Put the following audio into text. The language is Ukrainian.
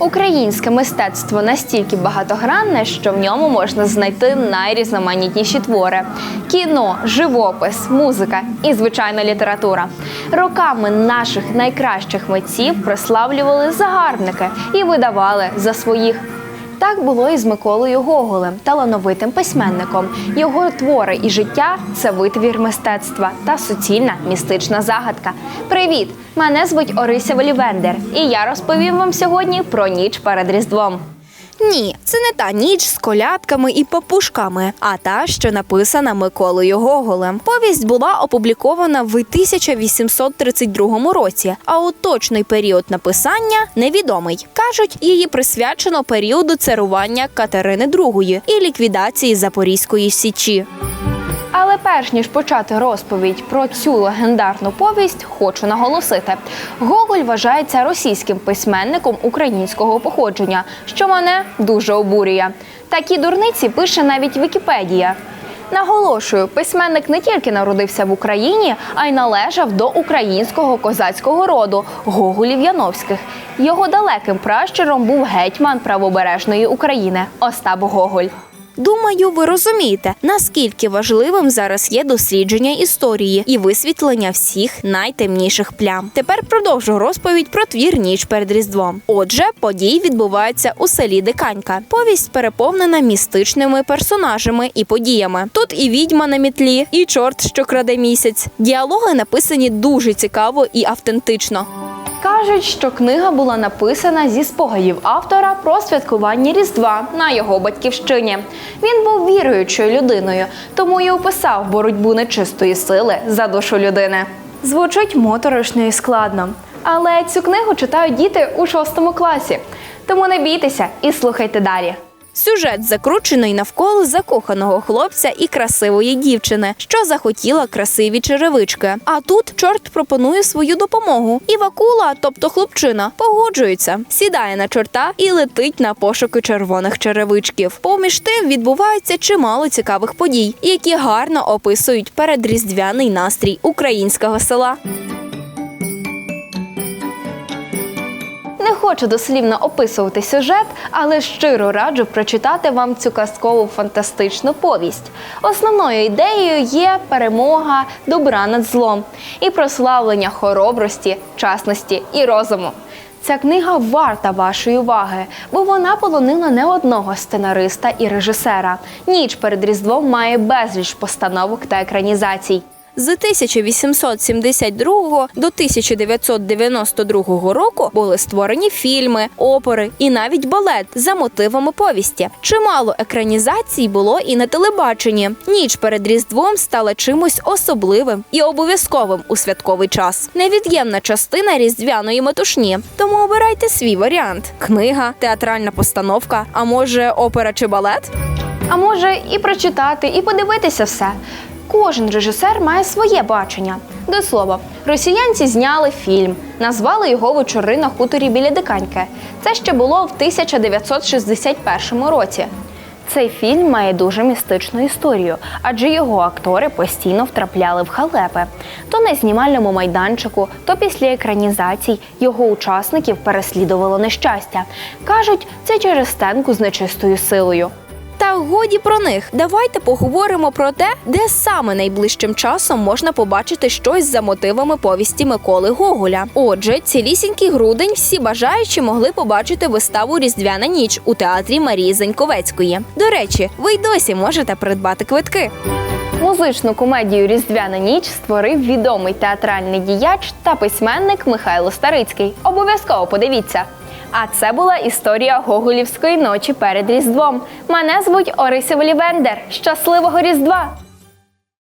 Українське мистецтво настільки багатогранне, що в ньому можна знайти найрізноманітніші твори: кіно, живопис, музика і звичайно література. Роками наших найкращих митців прославлювали загарбники і видавали за своїх. Так було і з Миколою Гоголем, талановитим письменником. Його твори і життя це витвір мистецтва та суцільна містична загадка. Привіт! Мене звуть Орися Волівендер, і я розповім вам сьогодні про ніч перед Різдвом. Ні, це не та ніч з колядками і папушками, а та, що написана Миколою Гоголем. Повість була опублікована в 1832 році, а точний період написання невідомий. Кажуть, її присвячено періоду царування Катерини II і ліквідації Запорізької січі. Перш ніж почати розповідь про цю легендарну повість, хочу наголосити: Гоголь вважається російським письменником українського походження, що мене дуже обурює. Такі дурниці пише навіть Вікіпедія. Наголошую, письменник не тільки народився в Україні, а й належав до українського козацького роду Гоголів Яновських. Його далеким пращуром був гетьман правобережної України Остап Гоголь. Думаю, ви розумієте, наскільки важливим зараз є дослідження історії і висвітлення всіх найтемніших плям. Тепер продовжу розповідь про твір ніч перед Різдвом. Отже, події відбуваються у селі Диканька. Повість переповнена містичними персонажами і подіями. Тут і відьма на мітлі, і чорт, що краде місяць. Діалоги написані дуже цікаво і автентично. Кажуть, що книга була написана зі спогадів автора про святкування Різдва на його батьківщині. Він був віруючою людиною, тому і описав боротьбу нечистої сили за душу людини. Звучить моторошно і складно. Але цю книгу читають діти у шостому класі. Тому не бійтеся і слухайте далі. Сюжет закручений навколо закоханого хлопця і красивої дівчини, що захотіла красиві черевички. А тут чорт пропонує свою допомогу. І Вакула, тобто хлопчина, погоджується, сідає на чорта і летить на пошуки червоних черевичків. Поміж тим відбувається чимало цікавих подій, які гарно описують передріздвяний настрій українського села. Не хочу дослівно описувати сюжет, але щиро раджу прочитати вам цю казкову фантастичну повість. Основною ідеєю є перемога добра над злом і прославлення хоробрості, часності і розуму. Ця книга варта вашої уваги, бо вона полонила не одного сценариста і режисера. Ніч перед Різдвом має безліч постановок та екранізацій. З 1872 до 1992 року були створені фільми, опери і навіть балет за мотивами повісті. Чимало екранізацій було і на телебаченні. Ніч перед Різдвом стала чимось особливим і обов'язковим у святковий час. Невід'ємна частина різдвяної метушні. Тому обирайте свій варіант: книга, театральна постановка, а може опера чи балет. А може і прочитати, і подивитися все. Кожен режисер має своє бачення. До слова, росіянці зняли фільм, назвали його Вечори на хуторі біля Диканьки. Це ще було в 1961 році. Цей фільм має дуже містичну історію, адже його актори постійно втрапляли в халепи. То на знімальному майданчику, то після екранізацій його учасників переслідувало нещастя. Кажуть, це через стенку з нечистою силою. Та годі про них. Давайте поговоримо про те, де саме найближчим часом можна побачити щось за мотивами повісті Миколи Гоголя. Отже, цілісінький грудень всі бажаючі могли побачити виставу Різдвяна ніч у театрі Марії Заньковецької. До речі, ви й досі можете придбати квитки. Музичну комедію Різдвяна ніч створив відомий театральний діяч та письменник Михайло Старицький. Обов'язково подивіться. А це була історія Гоголівської ночі перед Різдвом. Мене звуть Орися Волівендер. Щасливого Різдва!